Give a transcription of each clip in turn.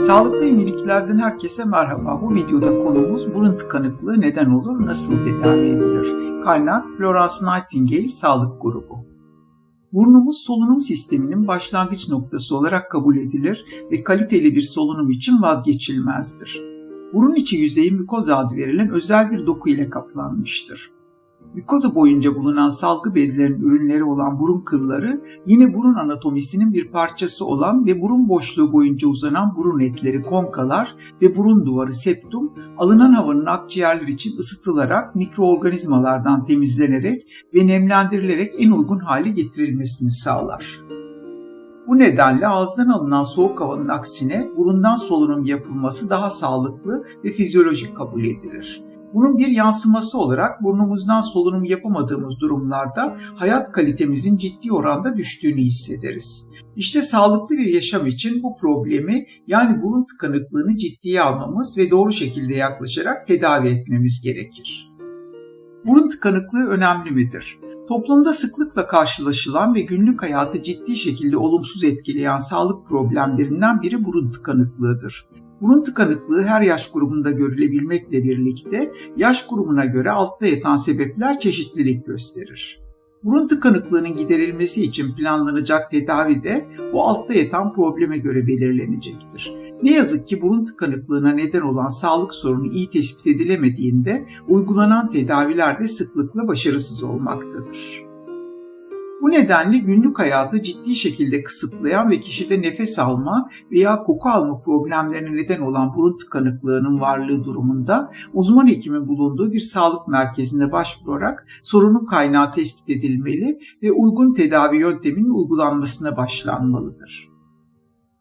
Sağlıklı yeniliklerden herkese merhaba. Bu videoda konumuz burun tıkanıklığı neden olur, nasıl tedavi edilir? Kaynak Florence Nightingale Sağlık Grubu. Burnumuz solunum sisteminin başlangıç noktası olarak kabul edilir ve kaliteli bir solunum için vazgeçilmezdir. Burun içi yüzeyi mükoza adı verilen özel bir doku ile kaplanmıştır. Mikoza boyunca bulunan salgı bezlerinin ürünleri olan burun kılları yine burun anatomisinin bir parçası olan ve burun boşluğu boyunca uzanan burun etleri konkalar ve burun duvarı septum alınan havanın akciğerler için ısıtılarak mikroorganizmalardan temizlenerek ve nemlendirilerek en uygun hale getirilmesini sağlar. Bu nedenle ağızdan alınan soğuk havanın aksine burundan solunum yapılması daha sağlıklı ve fizyolojik kabul edilir. Bunun bir yansıması olarak burnumuzdan solunum yapamadığımız durumlarda hayat kalitemizin ciddi oranda düştüğünü hissederiz. İşte sağlıklı bir yaşam için bu problemi yani burun tıkanıklığını ciddiye almamız ve doğru şekilde yaklaşarak tedavi etmemiz gerekir. Burun tıkanıklığı önemli midir? Toplumda sıklıkla karşılaşılan ve günlük hayatı ciddi şekilde olumsuz etkileyen sağlık problemlerinden biri burun tıkanıklığıdır. Burun tıkanıklığı her yaş grubunda görülebilmekle birlikte yaş grubuna göre altta yatan sebepler çeşitlilik gösterir. Burun tıkanıklığının giderilmesi için planlanacak tedavi de bu altta yatan probleme göre belirlenecektir. Ne yazık ki burun tıkanıklığına neden olan sağlık sorunu iyi tespit edilemediğinde uygulanan tedaviler de sıklıkla başarısız olmaktadır. Bu nedenle günlük hayatı ciddi şekilde kısıtlayan ve kişide nefes alma veya koku alma problemlerine neden olan burun tıkanıklığının varlığı durumunda uzman hekimin bulunduğu bir sağlık merkezine başvurarak sorunun kaynağı tespit edilmeli ve uygun tedavi yönteminin uygulanmasına başlanmalıdır.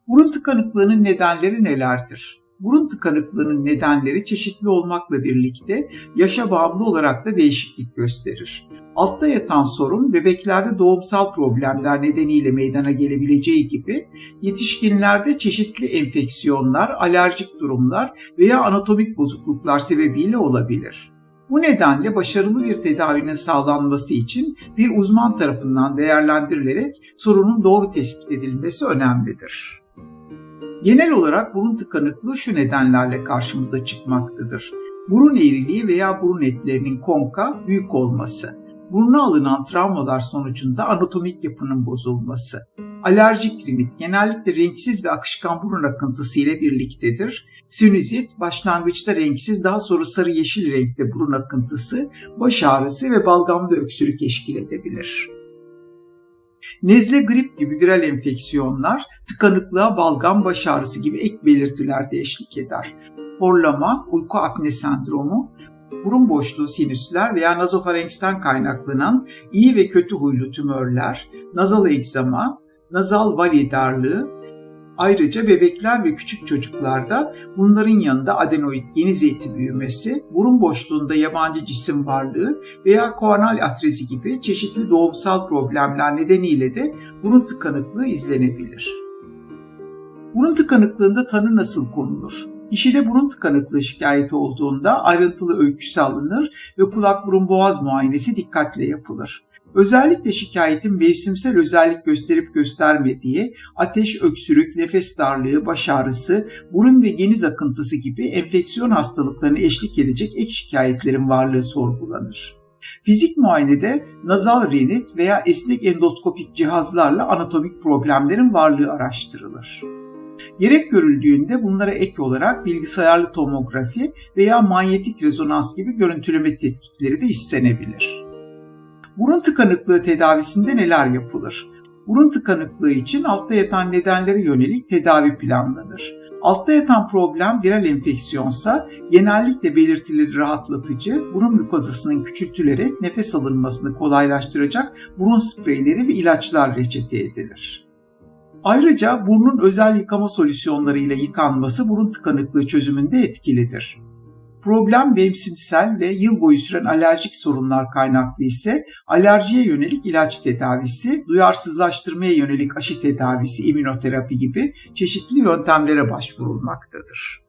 Burun tıkanıklığının nedenleri nelerdir? Burun tıkanıklığının nedenleri çeşitli olmakla birlikte yaşa bağımlı olarak da değişiklik gösterir. Altta yatan sorun bebeklerde doğumsal problemler nedeniyle meydana gelebileceği gibi yetişkinlerde çeşitli enfeksiyonlar, alerjik durumlar veya anatomik bozukluklar sebebiyle olabilir. Bu nedenle başarılı bir tedavinin sağlanması için bir uzman tarafından değerlendirilerek sorunun doğru tespit edilmesi önemlidir. Genel olarak burun tıkanıklığı şu nedenlerle karşımıza çıkmaktadır. Burun eğriliği veya burun etlerinin konka büyük olması, buruna alınan travmalar sonucunda anatomik yapının bozulması, alerjik rinit genellikle renksiz ve akışkan burun akıntısı ile birliktedir. Sinüzit başlangıçta renksiz daha sonra sarı yeşil renkte burun akıntısı, baş ağrısı ve balgamda öksürük eşkil edebilir. Nezle, grip gibi viral enfeksiyonlar tıkanıklığa, balgam, baş ağrısı gibi ek belirtiler de eşlik eder. Horlama, uyku apne sendromu, burun boşluğu sinüsler veya nazofarenksten kaynaklanan iyi ve kötü huylu tümörler, nazal egzama, nazal vali darlığı, Ayrıca bebekler ve küçük çocuklarda bunların yanında adenoid geniz eti büyümesi, burun boşluğunda yabancı cisim varlığı veya koanal atrezi gibi çeşitli doğumsal problemler nedeniyle de burun tıkanıklığı izlenebilir. Burun tıkanıklığında tanı nasıl konulur? Kişide burun tıkanıklığı şikayeti olduğunda ayrıntılı öyküsü alınır ve kulak burun boğaz muayenesi dikkatle yapılır. Özellikle şikayetin mevsimsel özellik gösterip göstermediği, ateş, öksürük, nefes darlığı, baş ağrısı, burun ve geniz akıntısı gibi enfeksiyon hastalıklarına eşlik edecek ek şikayetlerin varlığı sorgulanır. Fizik muayenede nazal rinit veya esnek endoskopik cihazlarla anatomik problemlerin varlığı araştırılır. Gerek görüldüğünde bunlara ek olarak bilgisayarlı tomografi veya manyetik rezonans gibi görüntüleme tetkikleri de istenebilir. Burun tıkanıklığı tedavisinde neler yapılır? Burun tıkanıklığı için altta yatan nedenlere yönelik tedavi planlanır. Altta yatan problem viral enfeksiyonsa genellikle belirtileri rahatlatıcı, burun mükozasının küçültülerek nefes alınmasını kolaylaştıracak burun spreyleri ve ilaçlar reçete edilir. Ayrıca burnun özel yıkama solüsyonlarıyla yıkanması burun tıkanıklığı çözümünde etkilidir. Problem mevsimsel ve yıl boyu süren alerjik sorunlar kaynaklı ise alerjiye yönelik ilaç tedavisi, duyarsızlaştırmaya yönelik aşı tedavisi, immünoterapi gibi çeşitli yöntemlere başvurulmaktadır.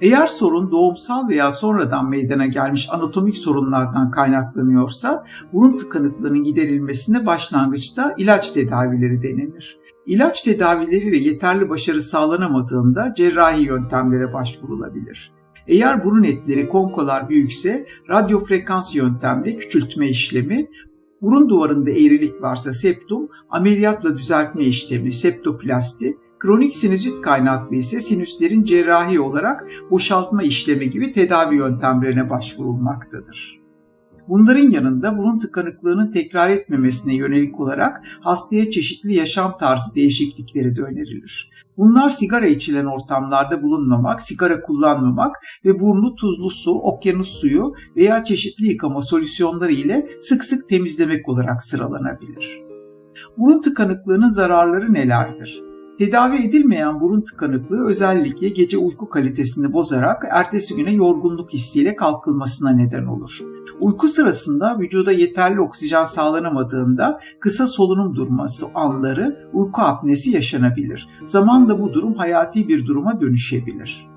Eğer sorun doğumsal veya sonradan meydana gelmiş anatomik sorunlardan kaynaklanıyorsa burun tıkanıklığının giderilmesine başlangıçta ilaç tedavileri denenir. İlaç tedavileriyle yeterli başarı sağlanamadığında cerrahi yöntemlere başvurulabilir. Eğer burun etleri konkolar büyükse radyo frekans yöntemli küçültme işlemi, burun duvarında eğrilik varsa septum, ameliyatla düzeltme işlemi septoplasti, kronik sinüzit kaynaklı ise sinüslerin cerrahi olarak boşaltma işlemi gibi tedavi yöntemlerine başvurulmaktadır. Bunların yanında burun tıkanıklığının tekrar etmemesine yönelik olarak hastaya çeşitli yaşam tarzı değişiklikleri de önerilir. Bunlar sigara içilen ortamlarda bulunmamak, sigara kullanmamak ve burnu tuzlu su, okyanus suyu veya çeşitli yıkama solüsyonları ile sık sık temizlemek olarak sıralanabilir. Burun tıkanıklığının zararları nelerdir? Tedavi edilmeyen burun tıkanıklığı özellikle gece uyku kalitesini bozarak ertesi güne yorgunluk hissiyle kalkılmasına neden olur. Uyku sırasında vücuda yeterli oksijen sağlanamadığında kısa solunum durması anları uyku apnesi yaşanabilir. Zamanla bu durum hayati bir duruma dönüşebilir.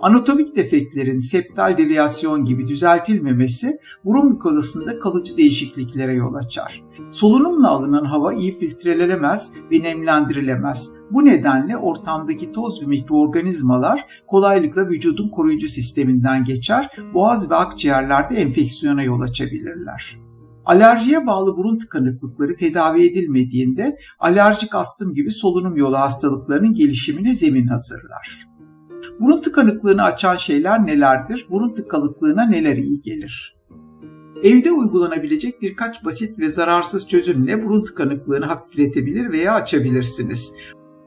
Anatomik defektlerin septal deviyasyon gibi düzeltilmemesi burun mukozasında kalıcı değişikliklere yol açar. Solunumla alınan hava iyi filtrelenemez ve nemlendirilemez. Bu nedenle ortamdaki toz ve mikroorganizmalar kolaylıkla vücudun koruyucu sisteminden geçer, boğaz ve akciğerlerde enfeksiyona yol açabilirler. Alerjiye bağlı burun tıkanıklıkları tedavi edilmediğinde alerjik astım gibi solunum yolu hastalıklarının gelişimine zemin hazırlar. Burun tıkanıklığını açan şeyler nelerdir? Burun tıkanıklığına neler iyi gelir? Evde uygulanabilecek birkaç basit ve zararsız çözümle burun tıkanıklığını hafifletebilir veya açabilirsiniz.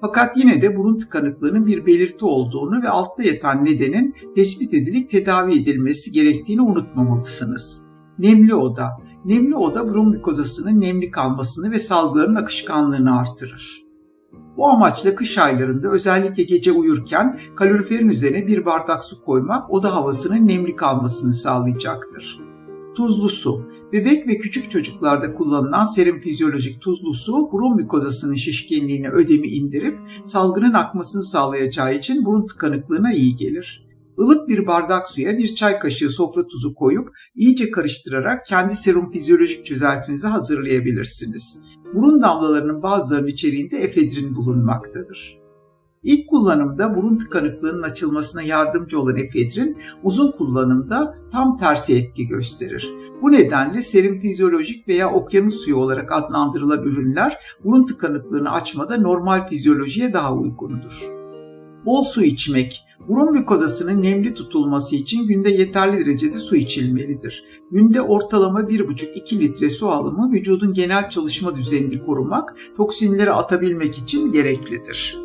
Fakat yine de burun tıkanıklığının bir belirti olduğunu ve altta yatan nedenin tespit edilip tedavi edilmesi gerektiğini unutmamalısınız. Nemli oda. Nemli oda burun mikozasının nemli kalmasını ve salgıların akışkanlığını artırır. Bu amaçla kış aylarında özellikle gece uyurken kaloriferin üzerine bir bardak su koymak oda havasının nemli kalmasını sağlayacaktır. Tuzlu su. Bebek ve küçük çocuklarda kullanılan serum fizyolojik tuzlu su burun mikozasının şişkinliğini ödemi indirip salgının akmasını sağlayacağı için burun tıkanıklığına iyi gelir. Ilık bir bardak suya bir çay kaşığı sofra tuzu koyup iyice karıştırarak kendi serum fizyolojik çözeltinizi hazırlayabilirsiniz. Burun damlalarının bazılarının içeriğinde efedrin bulunmaktadır. İlk kullanımda burun tıkanıklığının açılmasına yardımcı olan efedrin uzun kullanımda tam tersi etki gösterir. Bu nedenle serum fizyolojik veya okyanus suyu olarak adlandırılan ürünler burun tıkanıklığını açmada normal fizyolojiye daha uygundur. Bol su içmek, Burun mikozasının nemli tutulması için günde yeterli derecede su içilmelidir. Günde ortalama 1,5-2 litre su alımı vücudun genel çalışma düzenini korumak, toksinleri atabilmek için gereklidir.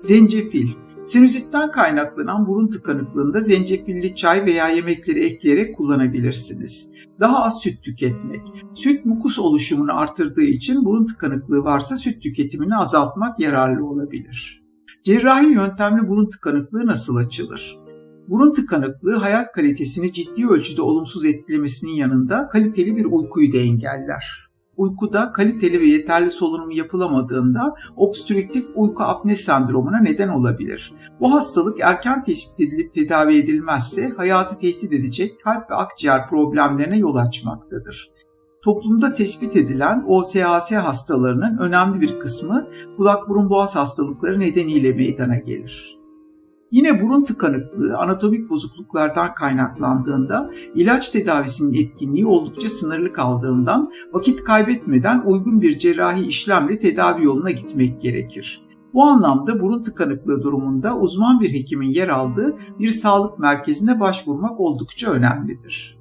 Zencefil Sinüzitten kaynaklanan burun tıkanıklığında zencefilli çay veya yemekleri ekleyerek kullanabilirsiniz. Daha az süt tüketmek. Süt mukus oluşumunu artırdığı için burun tıkanıklığı varsa süt tüketimini azaltmak yararlı olabilir. Cerrahi yöntemli burun tıkanıklığı nasıl açılır? Burun tıkanıklığı hayat kalitesini ciddi ölçüde olumsuz etkilemesinin yanında kaliteli bir uykuyu da engeller. Uykuda kaliteli ve yeterli solunum yapılamadığında obstrüktif uyku apne sendromuna neden olabilir. Bu hastalık erken tespit edilip tedavi edilmezse hayatı tehdit edecek kalp ve akciğer problemlerine yol açmaktadır. Toplumda tespit edilen OSAS hastalarının önemli bir kısmı kulak burun boğaz hastalıkları nedeniyle meydana gelir. Yine burun tıkanıklığı anatomik bozukluklardan kaynaklandığında ilaç tedavisinin etkinliği oldukça sınırlı kaldığından vakit kaybetmeden uygun bir cerrahi işlemle tedavi yoluna gitmek gerekir. Bu anlamda burun tıkanıklığı durumunda uzman bir hekimin yer aldığı bir sağlık merkezine başvurmak oldukça önemlidir.